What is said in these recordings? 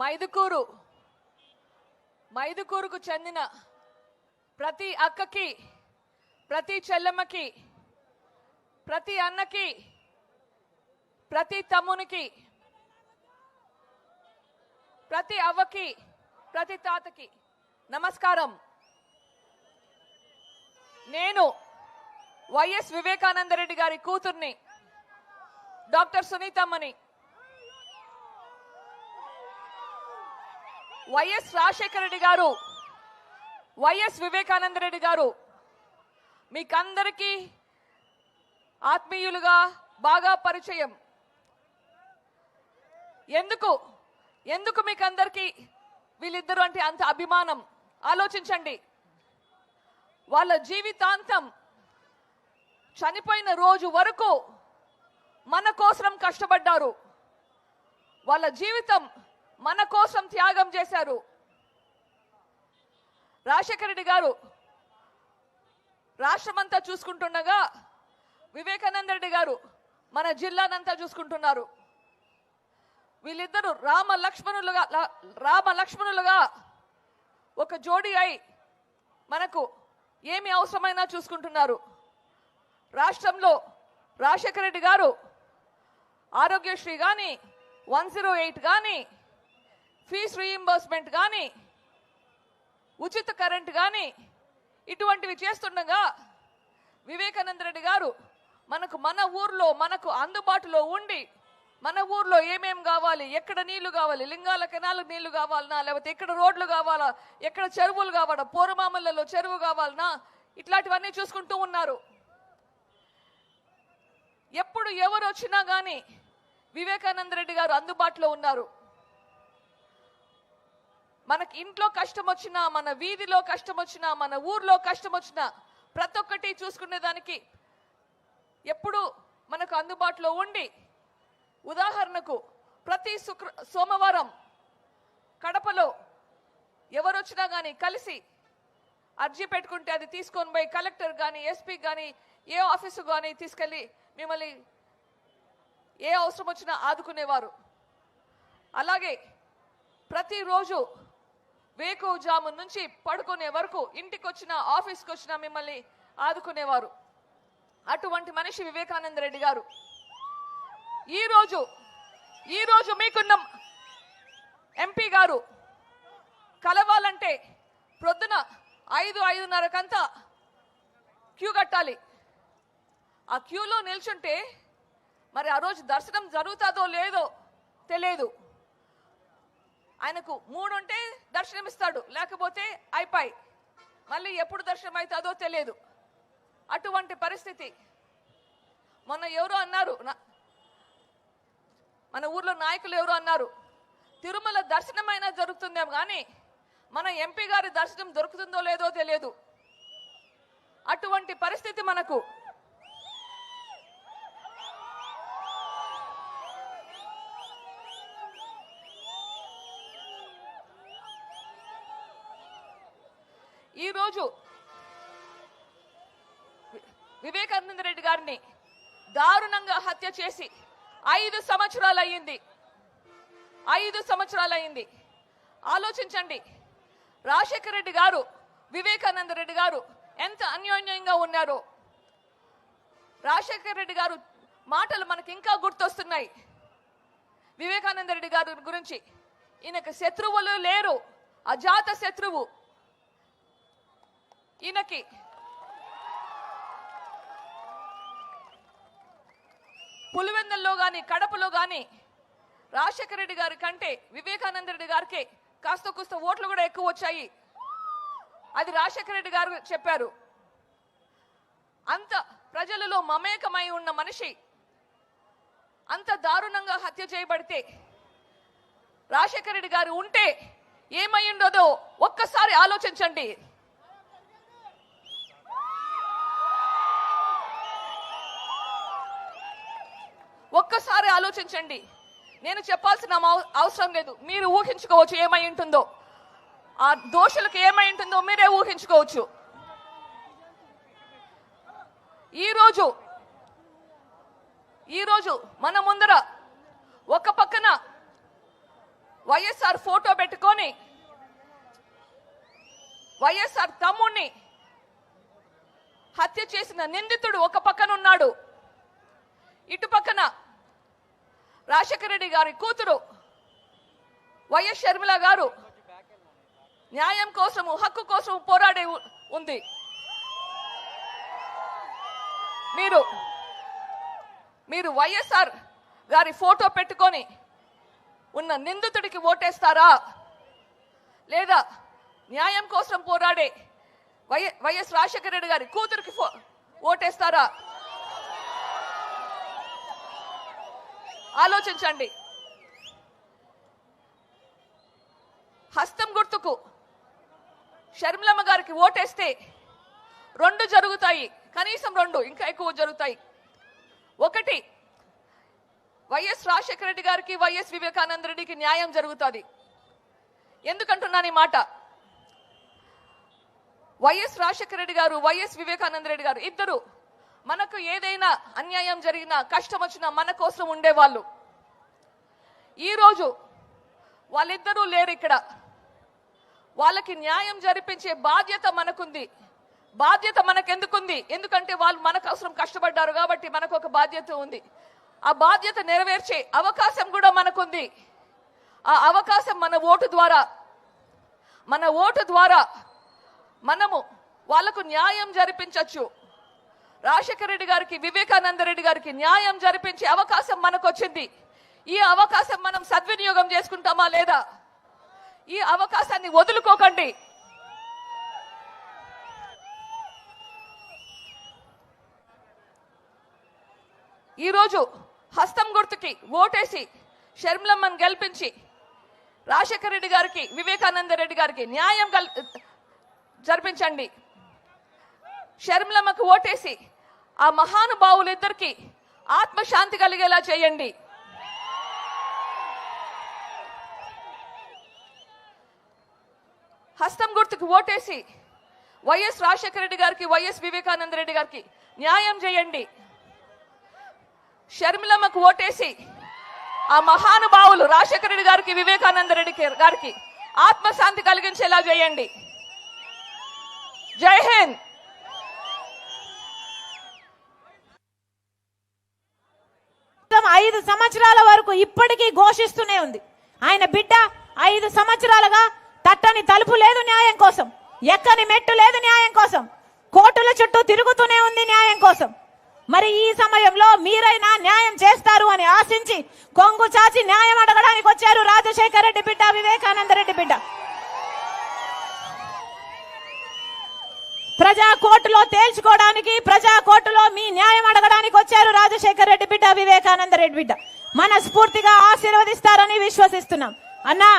మైదుకూరు మైదుకూరుకు చెందిన ప్రతి అక్కకి ప్రతి చెల్లెమ్మకి ప్రతి అన్నకి ప్రతి తమ్మునికి ప్రతి అవ్వకి ప్రతి తాతకి నమస్కారం. నేను వైఎస్ వివేకానందరెడ్డి గారి కూతుర్ని డాక్టర్ సునీతమ్మని వైఎస్ రాజశేఖర రెడ్డి గారు వైఎస్ వివేకానంద రెడ్డి గారు మీకందరికీ ఆత్మీయులుగా బాగా పరిచయం. ఎందుకు? ఎందుకు మీకందరికీ వీళ్ళిద్దరు అంటే అంత అభిమానం? ఆలోచించండి. వాళ్ళ జీవితాంతం చనిపోయిన రోజు వరకు మన కోసం కష్టపడ్డారు. వాళ్ళ జీవితం మన కోసం త్యాగం చేశారు. రాజశేఖర రెడ్డి గారు రాష్ట్రమంతా చూసుకుంటుండగా వివేకానంద రెడ్డి గారు మన జిల్లానంతా చూసుకుంటున్నారు. వీళ్ళిద్దరూ రామ లక్ష్మణులుగా రామ లక్ష్మణులుగా ఒక జోడి అయి మనకు ఏమి అవసరమైనా చూసుకుంటున్నారు. రాష్ట్రంలో రాజశేఖర రెడ్డి గారు ఆరోగ్యశ్రీ కానీ వన్ జీరో ఎయిట్ కానీ ఫీజ్ రీఇంబర్స్మెంట్ కానీ ఉచిత కరెంట్ కానీ ఇటువంటివి చేస్తుండగా వివేకానంద రెడ్డి గారు మనకు మన ఊర్లో మనకు అందుబాటులో ఉండి మన ఊర్లో ఏమేం కావాలి ఎక్కడ నీళ్ళు కావాలి లింగాల కెనాలకు నీళ్ళు కావాలనా లేకపోతే ఎక్కడ రోడ్లు కావాలా ఎక్కడ చెరువులు కావాలా పోరమామలలో చెరువు కావాలనా ఇట్లాంటివన్నీ చూసుకుంటూ ఉన్నారు. ఎప్పుడు ఎవరు వచ్చినా కానీ వివేకానంద రెడ్డి గారు అందుబాటులో ఉన్నారు. మనకి ఇంట్లో కష్టం వచ్చినా మన వీధిలో కష్టం వచ్చినా మన ఊర్లో కష్టం వచ్చినా ప్రతి ఒక్కటి చూసుకునేదానికి ఎప్పుడు మనకు అందుబాటులో ఉండి ఉదాహరణకు ప్రతి శుక్ర సోమవారం కడపలో ఎవరు వచ్చినా కానీ కలిసి అర్జీ పెట్టుకుంటే అది తీసుకొని పోయి కలెక్టర్ కానీ ఎస్పీ కానీ ఏ ఆఫీసు కానీ తీసుకెళ్ళి మిమ్మల్ని ఏ అవసరం వచ్చినా ఆదుకునేవారు. అలాగే ప్రతిరోజు వేకువజాము నుంచి పడుకునే వరకు ఇంటికి వచ్చిన ఆఫీస్కి వచ్చిన మిమ్మల్ని ఆదుకునేవారు. అటువంటి మనిషి వివేకానంద రెడ్డి గారు. ఈరోజు ఈరోజు మీకున్న ఎంపీ గారు. కలవాలంటే ప్రొద్దున ఐదు ఐదున్నరకంతా క్యూ కట్టాలి. ఆ క్యూలో నిల్చుంటే మరి ఆ రోజు దర్శనం జరుగుతుందో లేదో తెలియదు. ఆయనకు మూడు ఉంటే దర్శనం ఇస్తాడు లేకపోతే అయిపోయి. మళ్ళీ ఎప్పుడు దర్శనం అవుతుందో తెలియదు. అటువంటి పరిస్థితి. మొన్న ఎవరో అన్నారు మన ఊర్లో నాయకులు ఎవరో అన్నారు తిరుమల దర్శనమైనా జరుగుతుందేమో కానీ మన ఎంపీ గారి దర్శనం దొరుకుతుందో లేదో తెలియదు. అటువంటి పరిస్థితి మనకు. ఈరోజు వివేకానంద రెడ్డి గారిని దారుణంగా హత్య చేసి ఐదు సంవత్సరాలు అయ్యింది ఐదు సంవత్సరాలు అయింది ఆలోచించండి. రాజశేఖర రెడ్డి గారు వివేకానంద రెడ్డి గారు ఎంత అన్యోన్యంగా ఉన్నారో. రాజశేఖర రెడ్డి గారు మాటలు మనకి ఇంకా గుర్తొస్తున్నాయి. వివేకానంద రెడ్డి గారి గురించి ఈయనకు శత్రువులు లేరు. అజాత శత్రువు. ఈయనకి. పులివెందల్లో గాని కడపలో గాని రాజశేఖర రెడ్డి గారి కంటే వివేకానంద రెడ్డి గారికి కాస్త కూస్త ఓట్లు కూడా ఎక్కువ వచ్చాయి. అది రాజశేఖర రెడ్డి గారు చెప్పారు. అంత ప్రజలలో మమేకమై ఉన్న మనిషి అంత దారుణంగా హత్య చేయబడితే రాజశేఖర రెడ్డి గారు ఉంటే ఏమై ఉండదో ఒక్కసారి ఆలోచించండి. ఒక్కసారి ఆలోచించండి. నేను చెప్పాల్సిన అవసరం లేదు. మీరు ఊహించుకోవచ్చు ఏమై ఉంటుందో. ఆ దోషులకు ఏమై ఉంటుందో మీరే ఊహించుకోవచ్చు. ఈరోజు ఈరోజు మన ముందర ఒక పక్కన వైఎస్ఆర్ ఫోటో పెట్టుకొని వైఎస్ఆర్ తమ్ముణ్ణి హత్య చేసిన నిందితుడు ఒక పక్కన ఉన్నాడు ఇటు పక్కన రాజశేఖర రెడ్డి గారి కూతురు వైఎస్ షర్మిల గారు న్యాయం కోసము హక్కు కోసం పోరాడే ఉంది. మీరు మీరు వైఎస్ఆర్ గారి ఫోటో పెట్టుకొని ఉన్న నిందితుడికి ఓటేస్తారా? లేదా న్యాయం కోసం పోరాడే వై వైఎస్ రాజశేఖర రెడ్డి గారి కూతురికి ఫో- ఓటేస్తారా? ఆలోచించండి. హస్తం గుర్తుకు షర్మిలమ్మ గారికి ఓటేస్తే రెండు జరుగుతాయి కనీసం రెండు ఇంకా ఎక్కువ జరుగుతాయి. ఒకటి వైఎస్ రాజశేఖర రెడ్డి గారికి వైఎస్ వివేకానంద రెడ్డికి న్యాయం జరుగుతుంది. ఎందుకంటున్నాను ఈ మాట? వైఎస్ రాజశేఖర రెడ్డి గారు వైఎస్ వివేకానంద రెడ్డి గారు ఇద్దరు మనకు ఏదైనా అన్యాయం జరిగినా కష్టం వచ్చినా మన కోసం ఉండేవాళ్ళు. ఈరోజు వాళ్ళిద్దరూ లేరు ఇక్కడ. వాళ్ళకి న్యాయం జరిపించే బాధ్యత మనకుంది. బాధ్యత మనకెందుకుంది? ఎందుకంటే వాళ్ళు మన కోసం కష్టపడ్డారు కాబట్టి మనకు ఒక బాధ్యత ఉంది. ఆ బాధ్యత నెరవేర్చే అవకాశం కూడా మనకుంది. ఆ అవకాశం మన ఓటు ద్వారా మన ఓటు ద్వారా మనము వాళ్ళకు న్యాయం జరిపించవచ్చు రాజశేఖర రెడ్డి గారికి వివేకానంద రెడ్డి గారికి న్యాయం జరిపించే అవకాశం మనకు వచ్చింది ఈ అవకాశం మనం సద్వినియోగం చేసుకుంటామా లేదా? ఈ అవకాశాన్ని వదులుకోకండి. ఈరోజు హస్తం గుర్తుకి ఓటేసి షర్మిలమ్మను గెలిపించి రాజశేఖర రెడ్డి గారికి వివేకానంద రెడ్డి గారికి న్యాయం కల్ జరిపించండి. షర్మిలమ్మకు ఓటేసి ఆ మహానుభావులిద్దరికి ఆత్మశాంతి కలిగేలా చేయండి. హస్తం గుర్తుకు ఓటేసి వైఎస్ రాజశేఖర రెడ్డి గారికి వైఎస్ వివేకానంద రెడ్డి గారికి న్యాయం చేయండి. షర్మిలమ్మకు ఓటేసి ఆ మహానుభావులు రాజశేఖర రెడ్డి గారికి వివేకానంద రెడ్డి గారికి ఆత్మశాంతి కలిగించేలా చేయండి. జై హింద్! ఐదు సంవత్సరాల వరకు ఇప్పటికీ ఘోషిస్తూనే ఉంది. ఆయన బిడ్డ ఐదు సంవత్సరాలుగా తట్టని తలుపు లేదు న్యాయం కోసం. ఎక్కని మెట్టు లేదు న్యాయం కోసం. కోర్టుల చుట్టూ తిరుగుతూనే ఉంది న్యాయం కోసం. మరి ఈ సమయంలో మీరైనా న్యాయం చేస్తారు అని ఆశించి కొంగు చాచి న్యాయం అడగడానికి వచ్చారు రాజశేఖర రెడ్డి బిడ్డ వివేకానంద రెడ్డి బిడ్డ. ప్రజా కోర్టులో తేల్చుకోవడానికి ప్రజా కోర్టులో మీ న్యాయం అడగడానికి వచ్చారు రాజశేఖర్ రెడ్డి బిడ్డ వివేకానంద రెడ్డి బిడ్డ. మనస్ఫూర్తిగా ఆశీర్వదిస్తారని విశ్వసిస్తున్నాం. అన్నా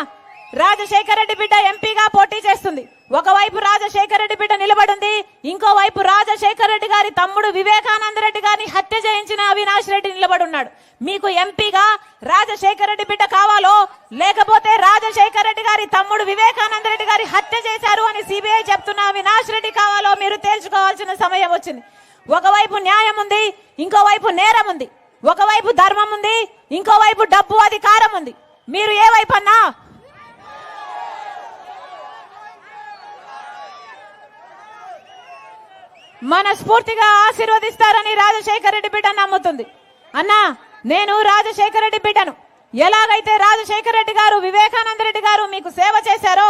రాజశేఖర్ రెడ్డి బిడ్డ ఎంపీగా పోటీ చేస్తుంది. ఒకవైపు రాజశేఖర రెడ్డి బిడ్డ నిలబడింది ఇంకోవైపు రాజశేఖర రెడ్డి గారి తమ్ముడు వివేకానంద రెడ్డి గారిని హత్య చేయించిన అవినాష్ రెడ్డి నిలబడున్నాడు. మీకు ఎంపీగా రాజశేఖర్ రెడ్డి బిడ్డ కావాలో లేకపోతే రాజశేఖర రెడ్డి గారి తమ్ముడు వివేకానంద రెడ్డి గారి హత్య చేశారు అని సిబిఐ చెప్తున్న అవినాష్ రెడ్డి కావాలో మీరు తేల్చుకోవాల్సిన సమయం వచ్చింది. ఒకవైపు న్యాయం ఉంది ఇంకోవైపు నేరం ఉంది. ఒకవైపు ధర్మం ఉంది ఇంకోవైపు డబ్బు అధికారం ఉంది. మీరు ఏ వైపు అన్నా మనస్ఫూర్తిగా ఆశీర్వదిస్తారని రాజశేఖర రెడ్డి బిడ్డ నమ్ముతుంది. అన్నా నేను రాజశేఖర రెడ్డి బిడ్డను. ఎలాగైతే రాజశేఖర రెడ్డి గారు వివేకానంద రెడ్డి గారు మీకు సేవ చేశారో